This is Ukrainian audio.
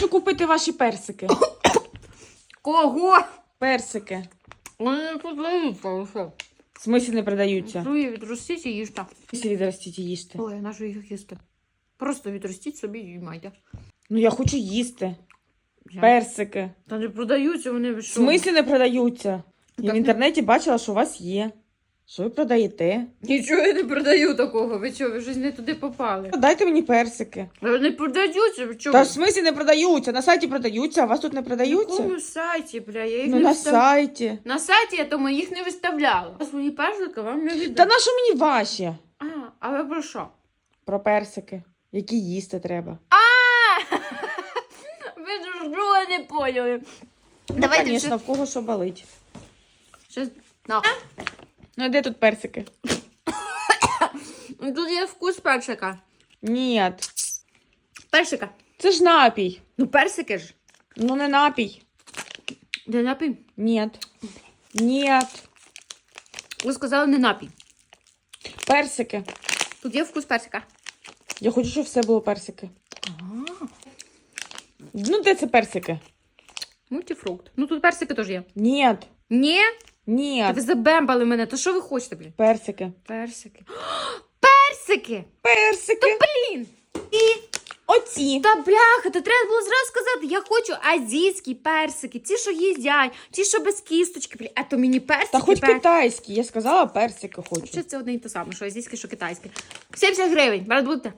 хочу купити ваші персики. Кого? Персики. Вони не продаються, що? В смислі не продаються. Трує відростіть і їжте. Якщо відростіть і їсти. Ой, на що їх їсти? Просто відростіть собі і майте. Ну я хочу їсти. Я- Персики. Та не продаються вони ви В що? смислі не продаються. Я в не- інтернеті бачила, що у вас є. Що ви продаєте? Нічого я не продаю такого. Ви що, ви щось не туди попали? Дайте мені персики. Ви не продаються, ви чого? Та в смислі не продаються. На сайті продаються, а у вас тут не На продаються? якому сайті, бля? Я їх Ну не на вистав- сайті. На сайті я тому їх не виставляла. А свої персики вам не віддам. Та на що мені ваші? А, а ви про що? Про персики. Які їсти треба. Ви ж друга не поняли. Ну, Давайте звісно, в кого що болить. Щас... На. Ну, а де тут персики? Тут є вкус персика. Ні. Персика. Це ж напій. Ну, персики ж. Ну, не напій. Де напій? Ні. Ні. Ви сказали не напій. Персики. Тут є вкус персика. Я хочу, щоб все було персики. Ну, де це персики? Мультифрукт. Ну тут персики теж є. Ні. Ні? Ні. Та ви забембали мене. То що ви хочете, блін? Персики. Персики. Персики! Персики. Блін! Оці. Та бляха, то треба було зразу сказати, я хочу азійські персики, ті, що їдять, ті, що без кісточки, блін. А то мені персики. Та хоч пер- китайські. Я сказала персики хочу. Що це одне і те саме, що азійське, що китайське. 70 гривень, брат будете?